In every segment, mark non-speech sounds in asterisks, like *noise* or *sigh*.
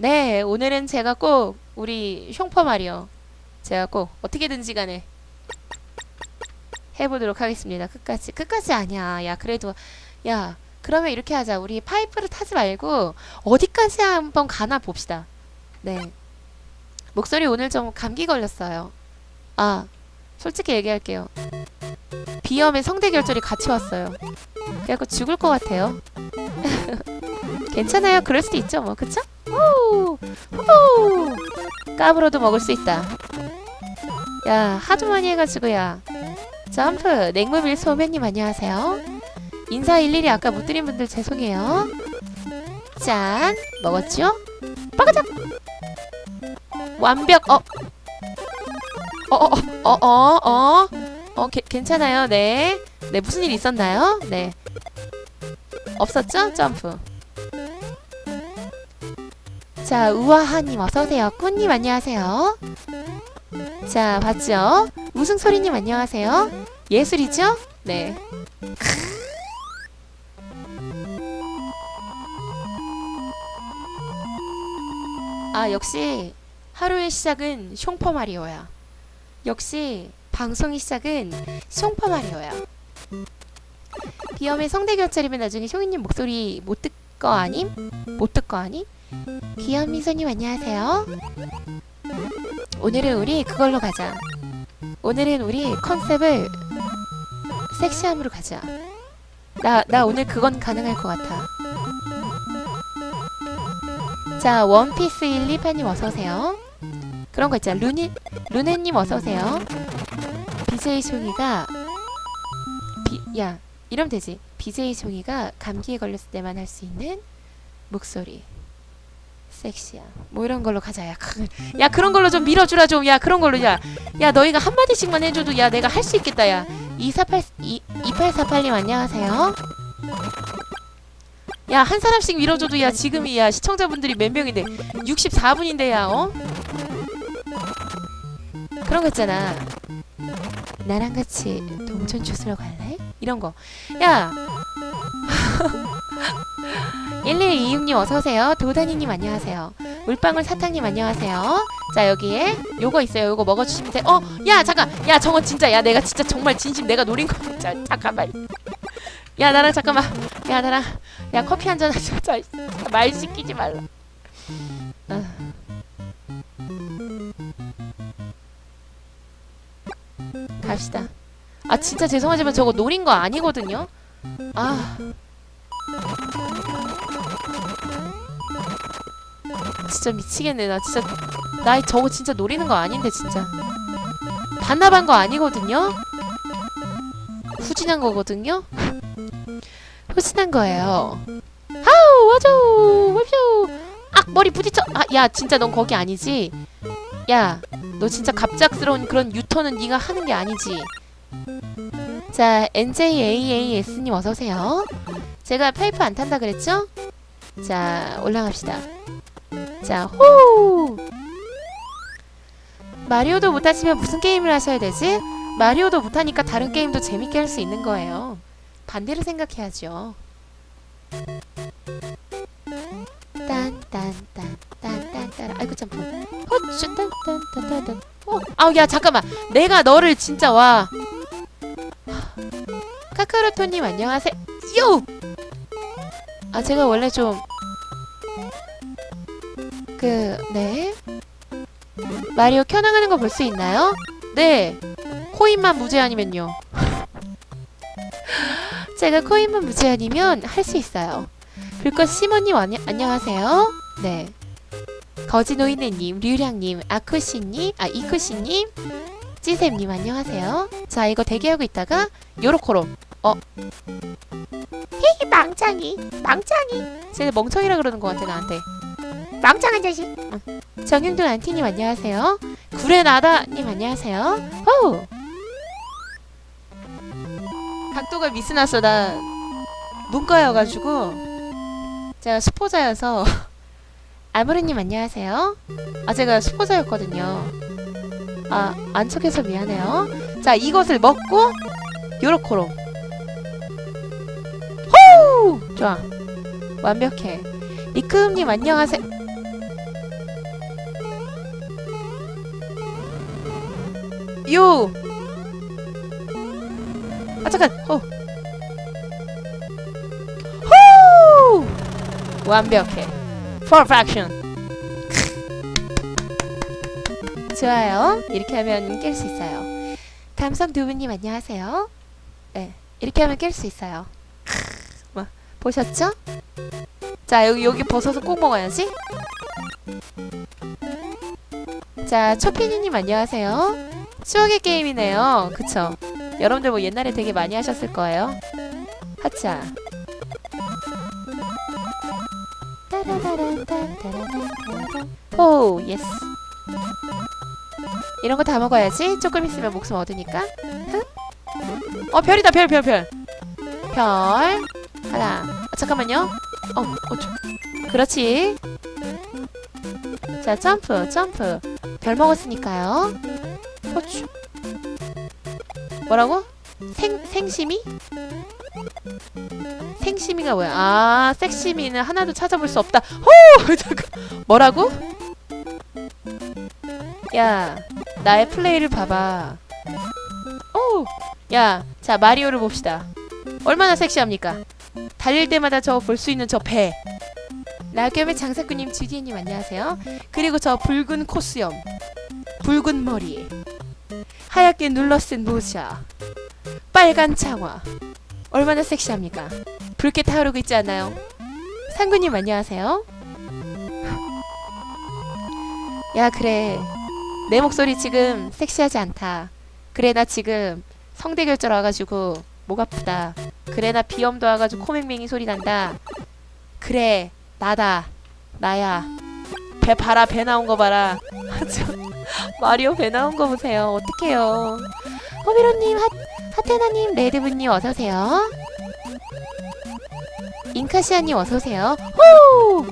네, 오늘은 제가 꼭 우리 흉퍼 말이요. 제가 꼭 어떻게든지 간에 해보도록 하겠습니다. 끝까지. 끝까지 아니야. 야, 그래도, 야, 그러면 이렇게 하자. 우리 파이프를 타지 말고 어디까지 한번 가나 봅시다. 네. 목소리 오늘 좀 감기 걸렸어요. 아, 솔직히 얘기할게요. 비염에 성대 결절이 같이 왔어요. 그래갖고 죽을 것 같아요. *laughs* 괜찮아요. 그럴 수도 있죠, 뭐. 그쵸? 후! 후! 까불어도 먹을 수 있다. 야, 하도 많이 해가지고, 야. 점프! 냉무밀 소매님 안녕하세요. 인사 일일이 아까 못 드린 분들 죄송해요. 짠! 먹었죠? 빠가자! 완벽! 어! 어, 어, 어, 어, 어, 어, 어, 게, 괜찮아요. 네. 네, 무슨 일 있었나요? 네. 없었죠? 점프. 자, 우아하님 어서오세요. 꾸님 안녕하세요. 자, 봤죠? 우승소리님 안녕하세요. 예술이죠? 네. 아, 역시 하루의 시작은 숑퍼 마리오야. 역시 방송의 시작은 숑퍼 마리오야. 비염의 성대 결절이면 나중에 쇼이님 목소리 못 듣 거 아님? 못 듣 거 아님? 귀여운 미소님 안녕하세요. 오늘은 우리 그걸로 가자. 오늘은 우리 컨셉을 섹시함으로 가자. 나, 나 오늘 그건 가능할 것 같아. 자, 원피스 1, 2파님 어서오세요. 그런 거 있잖아. 루니, 루네님 어서오세요. BJ 종이가, 비, 야, 이러면 되지. BJ 종이가 감기에 걸렸을 때만 할 수 있는 목소리. 섹시야. 뭐 이런 걸로 가자. 야, 그, 야 그런 걸로 좀 밀어주라 좀. 야 그런 걸로 야. 야 너희가 한 마디씩만 해줘도 야 내가 할 수 있겠다. 야. 248 2 2848님 안녕하세요. 야 한 사람씩 밀어줘도 야 지금이 야 시청자분들이 몇 명인데 64분인데 야 어? 그런 거 있잖아. 나랑 같이 동전 주스러 갈래? 이런 거. 야. 1126님 어서오세요. 도다니님 안녕하세요. 물방울 사탕님 안녕하세요. 자 여기에 요거 있어요. 요거 먹어주시면 돼. 어, 야 잠깐. 야 정원 진짜. 야 내가 진짜 정말 진심 내가 노린 거. 자 잠깐만. 야 나랑 잠깐만. 야 나랑. 야 커피 한 잔 하자. 자, 말 시키지 말라. 어. 갑시다. 아 진짜 죄송하지만 저거 노린 거 아니거든요. 아. 진짜 미치겠네. 나 진짜 나 저거 진짜 노리는 거 아닌데 진짜. 반납한 거 아니거든요? 후진한 거거든요? *laughs* 후진한 거예요. 아우 와줘! 와줘! 아 머리 부딪혀! 아야 진짜 넌 거기 아니지? 야 너 진짜 갑작스러운 그런 유턴은 네가 하는 게 아니지? 자 NJAAS님 어서오세요. 제가 파이프 안 탄다 그랬죠? 자 올라갑시다 자, 호! 마리오도 못하시면 무슨 게임을 하셔야 되지? 마리오도 못하니까 다른 게임도 재밌게 할 수 있는 거예요. 반대로 생각해야죠. 딴딴딴딴딴딴 아이고 점프 호쭈 딴딴딴딴딴 어? 아우 야 잠깐만 내가 너를 진짜 와 카카로토님 안녕하세요 요! 아 제가 원래 좀 그, 네. 마리오 켜나가는 거 볼 수 있나요? 네. 코인만 무제한이면요. *laughs* 제가 코인만 무제한이면 할 수 있어요. 불꽃 시모님 안녕, 안녕하세요. 네. 거지노이네님, 류량님, 아쿠시님, 아 이쿠시님, 찌샘님 안녕하세요. 자 이거 대기하고 있다가 요로코로. 어. 히히 망창이, 망창이. 쟤네 멍청이라 그러는 것 같아 나한테. 망창한 자식. 어. 정윤돌 안티님 안녕하세요. 구레나다님 안녕하세요. 오. 각도가 미스났어 나 문과여가지고 제가 수포자여서 *laughs* 아무리님 안녕하세요. 아 제가 수포자였거든요. 아 안척해서 미안해요. 자 이것을 먹고 요렇게로 호 좋아 완벽해. 리크음님 안녕하세요. 유. 아 잠깐. 어. 후. 완벽해. Perfection. 좋아요. 이렇게 하면 깰 수 있어요. 감성 두부님 안녕하세요. 네, 이렇게 하면 깰 수 있어요. 뭐 보셨죠? 자 여기 여기 벗어서 꼭 먹어야지. 자 초피니님 안녕하세요. 추억의 게임이네요. 그쵸? 여러분들 뭐 옛날에 되게 많이 하셨을 거예요. 하차. 호 예스. 이런 거 다 먹어야지. 조금 있으면 목숨 얻으니까. 흥? 어 별이다 별 별 별. 별. 하나. 아, 잠깐만요. 어, 어 저, 그렇지. 자 점프 점프. 별 먹었으니까요. 호추. 뭐라고? 생 생심이? 생심이가 뭐야? 아 섹시미는 하나도 찾아볼 수 없다. 호 *laughs* 잠깐. 뭐라고? 야 나의 플레이를 봐봐. 오, 야, 자 마리오를 봅시다. 얼마나 섹시합니까? 달릴 때마다 저 볼 수 있는 저 배. 라겸의 장사꾼님 주디님 안녕하세요. 그리고 저 붉은 코수염, 붉은 머리, 하얗게 눌러쓴 모자, 빨간 창화. 얼마나 섹시합니까? 붉게 타오르고 있지 않나요? 상구님 안녕하세요. 야 그래 내 목소리 지금 섹시하지 않다. 그래 나 지금 성대결절 와가지고 목 아프다. 그래 나 비염도 와가지고 코맹맹이 소리 난다. 그래 나다 나야 배 봐라 배 나온 거 봐라. 저, 마리오 배 나온 거 보세요. 어떡해요. 호비로님 하, 하테나님 레드분님 어서 오세요. 인카시아님 어서 오세요. 호!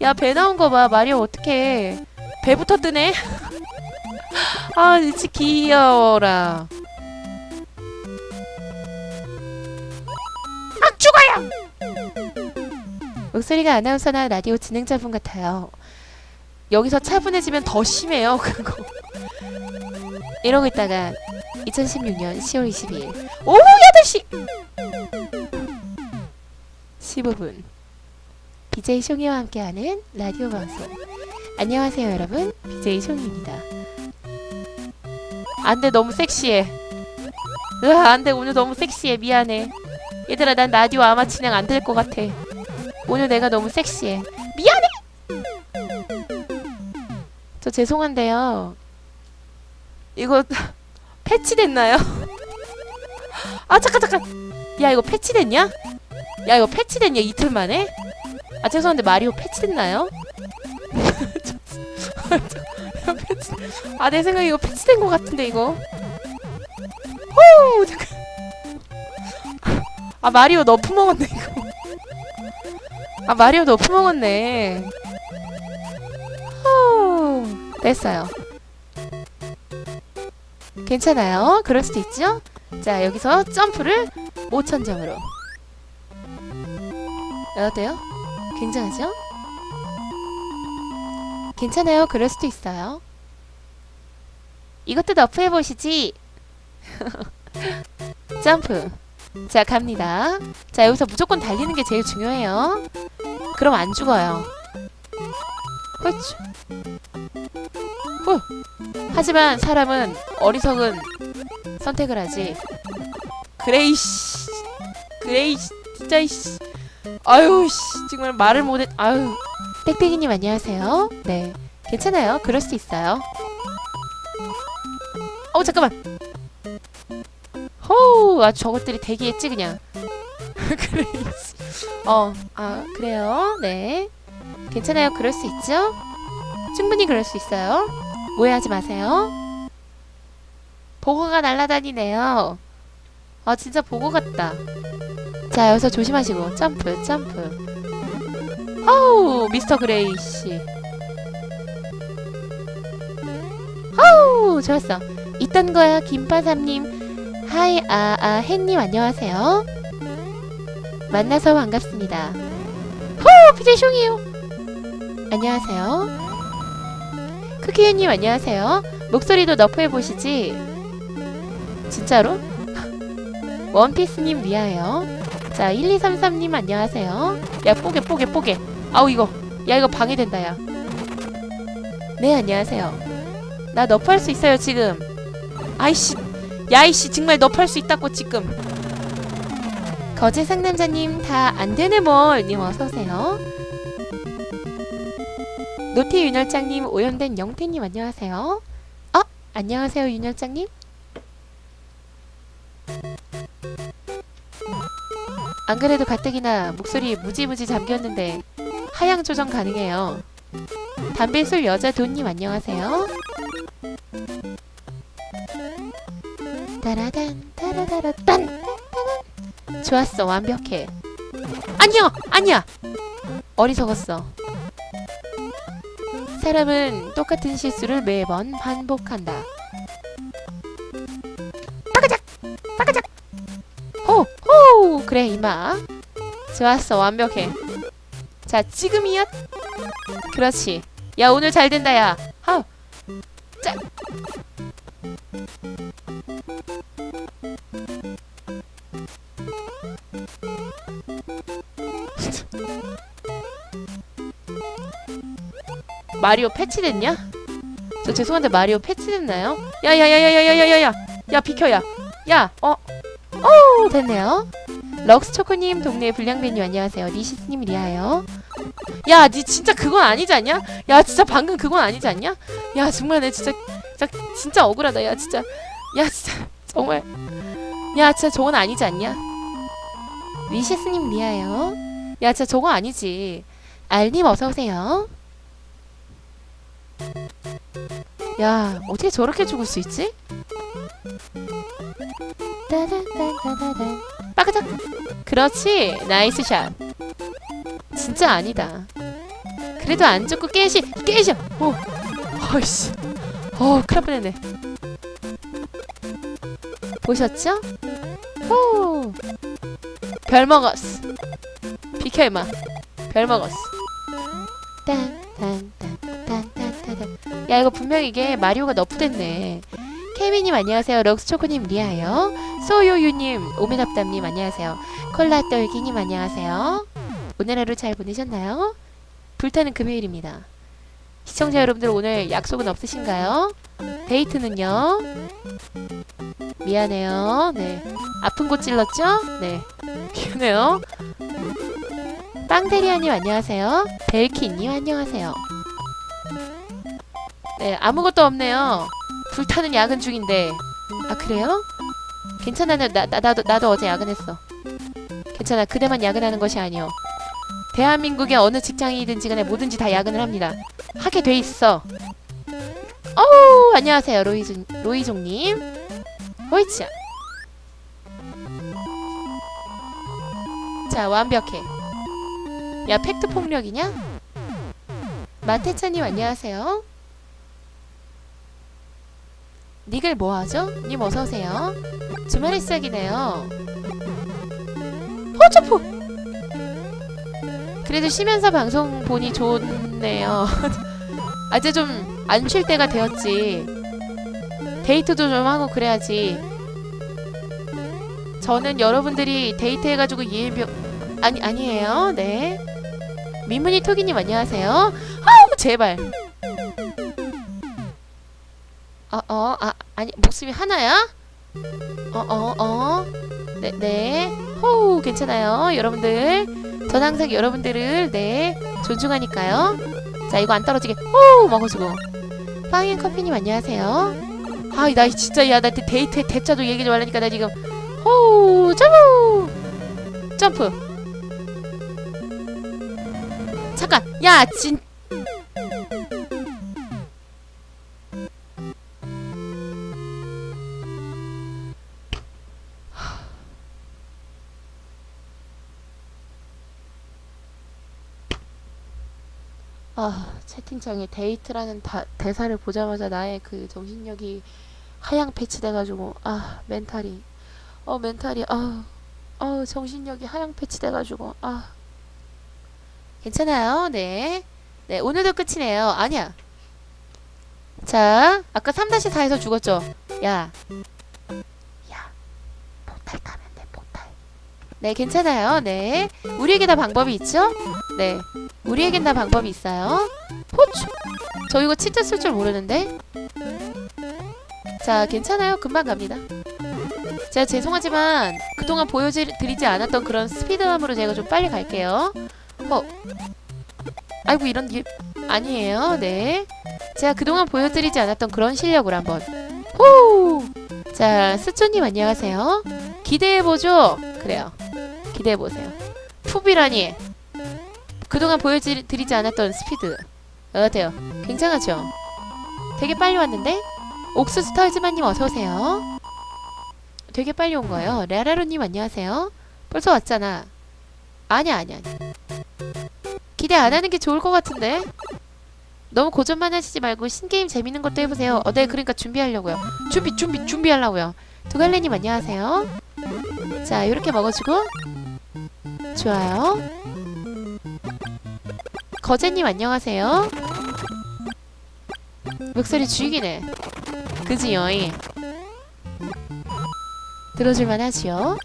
야배 나온 거 봐. 마리오 어떡해. 배부터 뜨네. *laughs* 아 진짜 귀여워라. 아 죽어요. 목소리가 아나운서나 라디오 진행자분 같아요. 여기서 차분해지면 더 심해요. *laughs* 그거. 이러고 있다가 2016년 10월 22일 오후 8시 15분 BJ 숑이와 함께하는 라디오 방송 안녕하세요 여러분 BJ 숑입니다 안돼 너무 섹시해 으아 안돼 오늘 너무 섹시해 미안해 얘들아 난 라디오 아마 진행 안 될 것 같아 오늘 내가 너무 섹시해 미안해 저 죄송한데요 이거 *laughs* 패치됐나요? *laughs* 아 잠깐 잠깐 야 이거 패치됐냐? 야 이거 패치됐냐 이틀 만에? 아 죄송한데 마리오 패치됐나요? *laughs* 아 내 생각에 이거 패치된 것 같은데 이거 호 잠깐 아 마리오 너프 먹었네 이거 아 마리오 너프 먹었네 호 됐어요 괜찮아요 그럴 수도 있죠 자 여기서 점프를 5천점으로 어때요? 굉장하죠? 괜찮아요. 그럴 수도 있어요. 이것도 너프해 보시지. *laughs* 점프. 자, 갑니다. 자, 여기서 무조건 달리는 게 제일 중요해요. 그럼 안 죽어요. 후. 하지만 사람은 어리석은 선택을 하지. 그레이씨. 그레이씨. 진짜 이씨. 아유 씨 정말 말을 못해 아유 빽빽이님 안녕하세요 네 괜찮아요 그럴 수 있어요 어 잠깐만 호우 아 저것들이 대기했지 그냥 *laughs* 그래 어 아 그래요? 네. 괜찮아요? 그럴 수 있죠? 충분히 그럴 수 있어요. 오해하지 마세요. 보고가 날아다니네요. 아 진짜 보고 같다. 자 여기서 조심하시고. 점프 점프. 아우 미스터 그레이 씨. 아우 좋았어. 있던 거야 김파삼님. 하이 아 아 햇님 안녕하세요 만나서 반갑습니다 호 피제 숑이에요 안녕하세요 크키유님 안녕하세요 목소리도 너프해 보시지. 진짜로? *laughs* 원피스님 리아예요. 자, 1233님 안녕하세요. 야, 뽀개, 뽀개, 뽀개. 아우, 이거. 야, 이거 방해된다, 야. 네, 안녕하세요. 나 너프할 수 있어요, 지금. 아이씨. 야이씨, 정말 너프할 수 있다고, 지금. 거제 상남자님, 다 안 되네, 뭘. 님, 어서오세요. 노티 윤열장님, 오염된 영태님, 안녕하세요. 어? 안녕하세요, 윤열장님. 안 그래도 가뜩이나 목소리 무지무지 잠겼는데 하향 조정 가능해요. 담배술 여자 돈님 안녕하세요. 따라단 따라다라딴 좋았어 완벽해. 아니야 아니야 어리석었어. 사람은 똑같은 실수를 매번 반복한다. 빠가작 빠가작 호호 그래 이마 좋았어 완벽해. 자 지금이야 그렇지. 야 오늘 잘 된다 야. 하. 짜. 마리오 패치됐냐? 저 죄송한데 마리오 패치됐나요? 야야야야야야야야야 야 비켜야 야 어? 오 됐네요 럭스초코님 동네 불량배님 안녕하세요 리시스님 리아예요 야, 니 진짜 그건 아니지 않냐? 야, 진짜 방금 그건 아니지 않냐? 야, 정말 내 진짜 진짜 진짜 억울하다. 야, 진짜. 야, 진짜 정말. 야, 진짜 저건 아니지 않냐? 리시스님 리아요. 야, 진짜 저거 아니지. 알님 어서 오세요. 야, 어떻게 저렇게 죽을 수 있지? 빠그작. 그렇지. 나이스 샷. 진짜 아니다. 그래도 안 죽고 깨시 깨셔. 오, 어이씨. 어, 큰일 날 뻔했네. 보셨죠? 호. 별 먹었어. 비켜 임마. 별 먹었어. 딴딴딴딴딴딴. 야 이거 분명 이게 마리오가 너프됐네. 케빈님 안녕하세요. 럭스초코님 리아요. 소요유님 오메답담님 안녕하세요. 콜라떨기님 안녕하세요. 오늘 하루 잘 보내셨나요? 불타는 금요일입니다. 시청자 여러분들 오늘 약속은 없으신가요? 데이트는요? 미안해요. 네. 아픈 곳 찔렀죠? 네. 미안해요. 빵테리아님 안녕하세요. 벨키님 안녕하세요. 네, 아무것도 없네요. 불타는 야근 중인데. 아, 그래요? 괜찮아. 나, 나, 나도, 나도 어제 야근했어. 괜찮아. 그대만 야근하는 것이 아니오. 대한민국의 어느 직장이든지 간에 뭐든지 다 야근을 합니다. 하게 돼 있어. 어우, 안녕하세요. 로이종, 로이종님. 호이치야. 자, 완벽해. 야, 팩트 폭력이냐? 마테차님 안녕하세요. 닉을 뭐하죠? 님 어서오세요. 주말의 시작이네요. 호주포! 그래도 쉬면서 방송 보니 좋네요. *laughs* 아, 이제 좀 안 쉴 때가 되었지. 데이트도 좀 하고 그래야지. 저는 여러분들이 데이트해가지고 예병 아니 아니에요. 네. 민문이 토기님 안녕하세요. 아우 제발. 어 어 아 아니 목숨이 하나야? 어 어 어. 네 네. 호우 괜찮아요 여러분들. 전 항상 여러분들을 네 존중하니까요. 자 이거 안 떨어지게 호 먹어주고. 빵앤 커피님 안녕하세요. 아 나 진짜 야나 데이트 대짜도 얘기 좀 하려니까 나 지금 호 점프 점프. 잠깐 야 진 아 채팅창에 데이트라는 다, 대사를 보자마자 나의 그 정신력이 하향 패치돼가지고 아 멘탈이 어 멘탈이 아, 어 정신력이 하향 패치돼가지고 아 괜찮아요 네 네 오늘도 끝이네요 아니야 자 자, 아까 3-4에서 죽었죠? 야. 야. 네, 괜찮아요. 네. 우리에게 다 방법이 있죠? 네. 우리에겐 다 방법이 있어요. 호추. 저 이거 진짜 쓸 줄 모르는데? 자, 괜찮아요. 금방 갑니다. 제가 죄송하지만 그동안 보여드리지 않았던 그런 스피드함으로 제가 좀 빨리 갈게요. 어. 아이고 이런 일 아니에요. 네. 제가 그동안 보여드리지 않았던 그런 실력을 한번. 호! 자, 스초님 안녕하세요. 기대해보죠? 그래요. 기대해보세요. 푸비라니. 그동안 보여드리지 않았던 스피드. 어때요? 굉장하죠? 되게 빨리 왔는데? 옥수수 털즈마님 어서오세요. 되게 빨리 온 거예요. 레라로님 안녕하세요. 벌써 왔잖아. 아니야, 아니야. 기대 안 하는 게 좋을 것 같은데? 너무 고전만 하시지 말고 신게임 재밌는 것도 해보세요. 어, 네, 그러니까 준비하려고요. 준비, 준비, 준비하려고요. 두갈래님 안녕하세요. 자, 이렇게 먹어주고. 좋아요. 거제님 안녕하세요. 목소리 죽이네. 그지 여이. 들어줄만 하지요.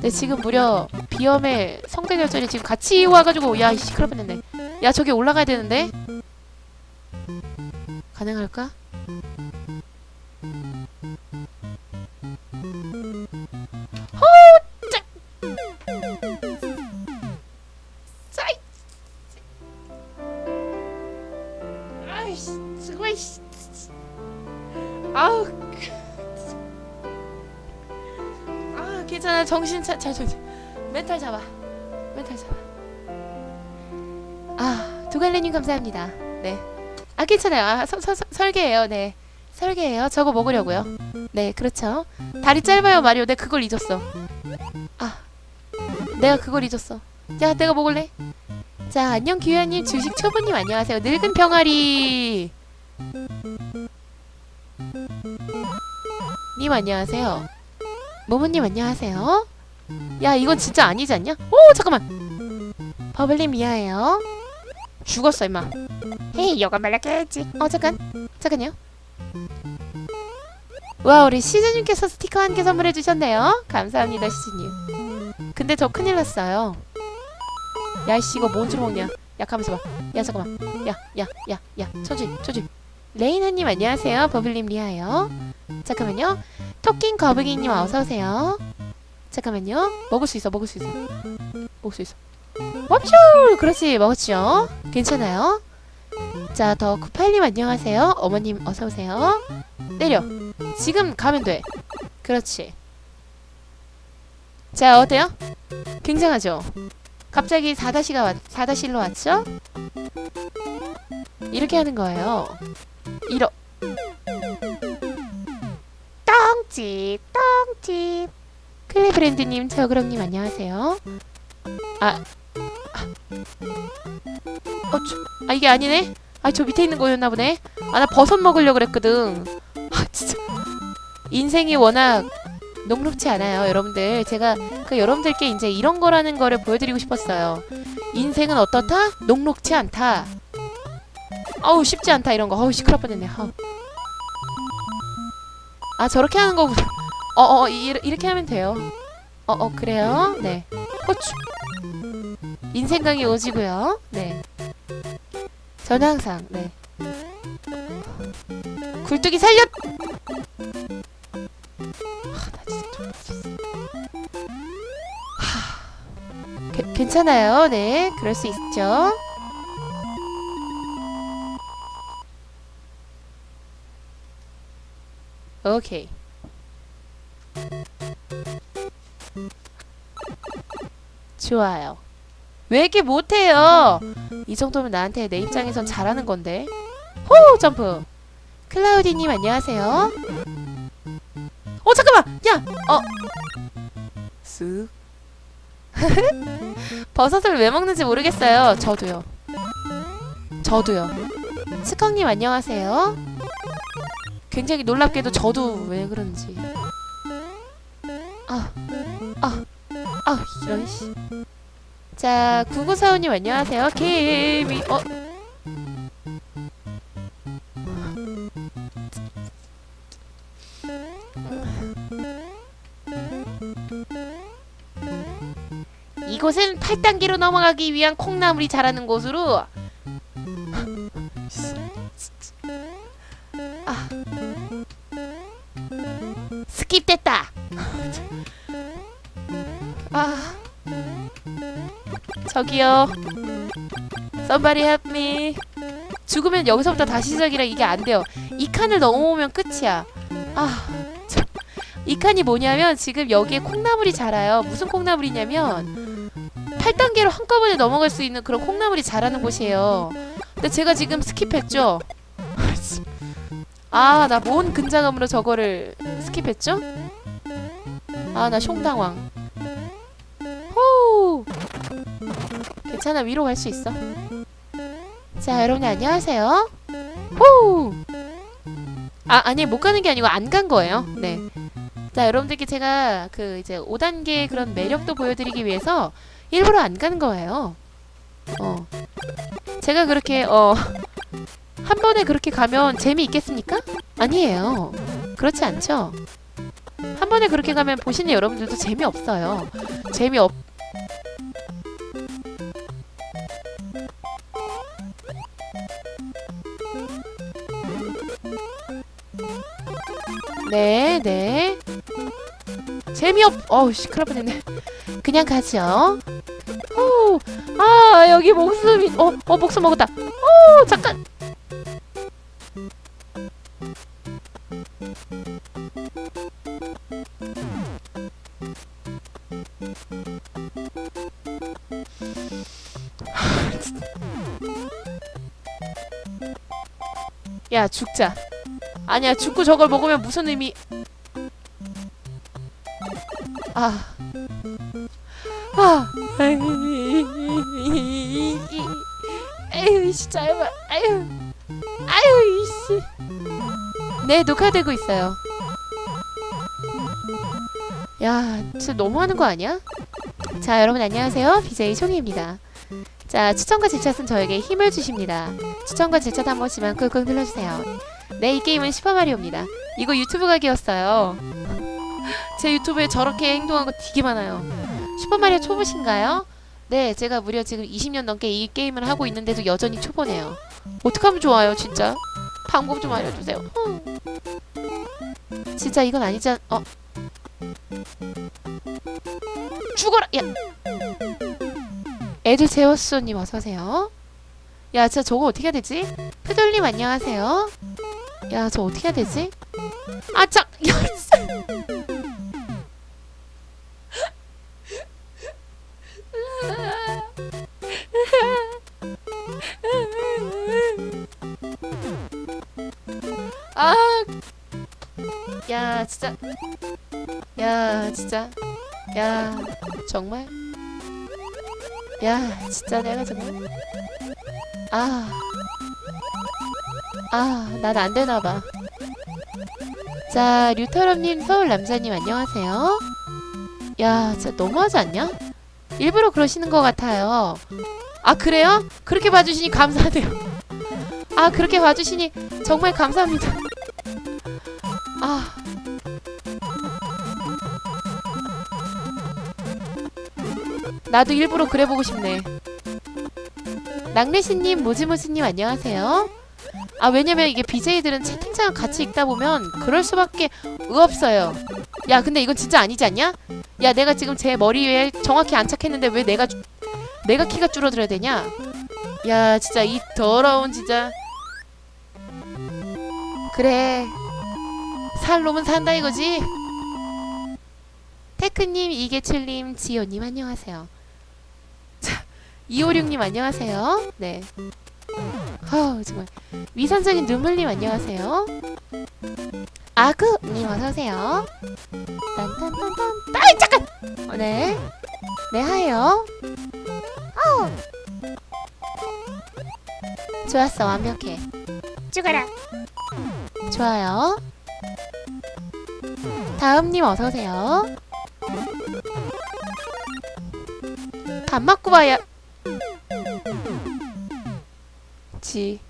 네, 지금 무려 비염의 성대 결절이 지금 같이 와가지고 야 이씨 큰일 뻔했네. 야 저기 올라가야 되는데 가능할까? 괜찮아. 정신 차, 차, 차, 차. 멘탈 잡아. 멘탈 잡아. 아 두갈래님 감사합니다. 네아 괜찮아요. 아 서, 서, 서, 설계예요. 네. 설계예요. 저거 먹으려고요. 네 그렇죠. 다리 짧아요 마리오. 내가 그걸 잊었어. 아 내가 그걸 잊었어. 야 내가 먹을래? 자 안녕 규현님. 주식 초보님 안녕하세요. 늙은 병아리. 님 안녕하세요 모모님 안녕하세요. 야 이건 진짜 아니지 않냐? 오 잠깐만. 버블님 미안해요. 죽었어 임마. 헤이 여가 말랐겠지. 어 잠깐 잠깐요. 와 우리 시즈님께서 스티커 한 개 선물해 주셨네요. 감사합니다 시즈님. 근데 저 큰일 났어요. 야이씨 이거 뭔줄 먹냐? 야 가면서 봐. 야 잠깐만. 야 야 야야 처지 처지. 레이나님 안녕하세요. 버블님 리아예요. 잠깐만요. 토킹 거북이님 어서오세요. 잠깐만요. 먹을 수 있어, 먹을 수 있어. 먹을 수 있어. 멈추! 그렇지, 먹었죠? 괜찮아요? 자, 더 구팔님 안녕하세요. 어머님 어서오세요. 때려. 지금 가면 돼. 그렇지. 자, 어때요? 굉장하죠? 갑자기 4-가 왔, 4-1로 왔죠? 이렇게 하는 거예요. 이러, 똥집 똥집 클레브랜드님 저그럭님 안녕하세요. 아, 아, 어, 저, 아 이게 아니네? 아 저 밑에 있는 거였나 보네. 아 나 버섯 먹으려고 그랬거든. 아 진짜. 인생이 워낙 녹록지 않아요 여러분들. 제가 그 여러분들께 이제 이런 거라는 거를 보여드리고 싶었어요 인생은 어떻다? 녹록지 않다 어우 쉽지 않다 이런 거 어우 시끄러 뻔했네 아우. 아 저렇게 하는 거구나. 어어 이렇게 하면 돼요. 어어 그래요. 네. 호추. 인생강이 오지고요. 네. 저는 항상 네. 굴뚝이 살렸. 미쳤어. 하. 게, 괜찮아요. 네. 그럴 수 있죠. 오케이. 좋아요. 왜 이렇게 못해요? 이 정도면 나한테 내 입장에선 잘하는 건데. 호 점프. 클라우디님 안녕하세요. 어 잠깐만. 야. 어. 쓱. *laughs* 버섯을 왜 먹는지 모르겠어요. 저도요. 저도요. 스컹님 안녕하세요. 굉장히 놀랍게도 저도 왜 그런지. 아, 아, 아, 이런 씨. 자, 구구사원님 안녕하세요. 게임이 어. 이곳은 8단계로 넘어가기 위한 콩나물이 자라는 곳으로. 아. 스킵됐다. 아. 저기요. Somebody help me. 죽으면 여기서부터 다시 시작이라 이게 안 돼요. 이 칸을 넘어오면 끝이야. 아 참. 이 칸이 뭐냐면 지금 여기에 콩나물이 자라요. 무슨 콩나물이냐면 8단계로 한꺼번에 넘어갈 수 있는 그런 콩나물이 자라는 곳이에요. 근데 제가 지금 스킵했죠? *laughs* 아 나 뭔 근자감으로 저거를 스킵했죠? 아 나 숑당왕 호 괜찮아 위로 갈 수 있어. 자 여러분 안녕하세요. 호 아, 아니 못 가는 게 아니고 안 간 거예요. 네. 자, 여러분들께 제가 그 이제 5단계 그런 매력도 보여드리기 위해서 일부러 안 가는 거예요. 어. 제가 그렇게 어. 한 번에 그렇게 가면 재미있겠습니까? 아니에요. 그렇지 않죠? 한 번에 그렇게 가면 보시는 여러분들도 재미없어요. 재미없 네, 네. 재미없. 어우, 씨, 큰일 뻔했네. 그냥 가죠. 후. 아, 여기 목숨이. 어, 어, 목숨 먹었다. 어, 잠깐. 야, 죽자. 아니야 죽고 저걸 먹으면 무슨 의미 아 아. 진짜 제발 아유 아유 이씨 네 녹화되고 있어요 야 진짜 너무하는 거 아니야? 자 여러분 안녕하세요 BJ 총이입니다 자 추천과 질샷은 저에게 힘을 주십니다 추천과 질샷 한 번씩만 꾹꾹 눌러주세요 네, 이 게임은 슈퍼마리오입니다. 이거 유튜브 각이었어요. 제 유튜브에 저렇게 행동한 거 되게 많아요. 슈퍼마리오 초보신가요? 네, 제가 무려 지금 20년 넘게 이 게임을 하고 있는데도 여전히 초보네요. 어떡하면 좋아요, 진짜? 방법 좀 알려주세요. 어. 진짜 이건 아니잖... 어? 죽어라! 야! 애들 재웠소님 어서오세요. 야, 진짜 저거 어떻게 해야 되지? 페돌님 안녕하세요. 야, 저 어떻게 해야 되지? 아, 자, *laughs* 야, 진짜. 아, 야, 진짜. 야, 진짜. 야, 정말. 야, 진짜 내가 정말. 아. 아, 난 안 되나 봐. 자, 류터럼님, 서울 남자님 안녕하세요. 야, 진짜 너무하지 않냐? 일부러 그러시는 것 같아요. 아, 그래요? 그렇게 봐주시니 감사하네요. *laughs* 아, 그렇게 봐주시니 정말 감사합니다. 아. 나도 일부러 그래 보고 싶네. 낙래씨님, 모지모지님 안녕하세요. 아 왜냐면 이게 BJ들은 채팅창 같이 읽다 보면 그럴 수밖에 없어요. 야 근데 이건 진짜 아니지 않냐? 야 내가 지금 제 머리 위에 정확히 안착했는데 왜 내가 주- 내가 키가 줄어들어야 되냐? 야 진짜 이 더러운 진짜 그래 살 놈은 산다 이거지? 테크님, 이계칠님, 지효님 안녕하세요. 자, 256님 안녕하세요. 네. 아우 정말 위선적인 눈물님 안녕하세요. 아그님 어서오세요. 딴딴딴딴 아이 잠깐! 어, 네. 네 하요. 어. 좋았어 완벽해. 죽어라. 좋아요. 다음님 어서오세요. 밥 먹고 와야 지.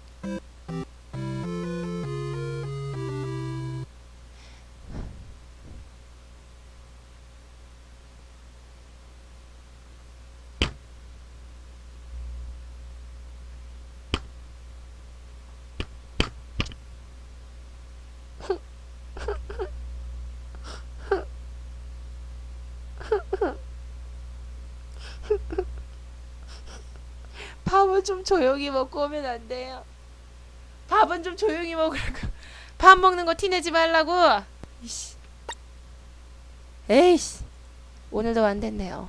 밥도 좀 조용히 먹고 오면 안 돼요? 밥은 좀 조용히 먹으라고. *laughs* 밥 먹는 거 티내지 말라고. 이씨. 에이씨. 오늘도 안 됐네요.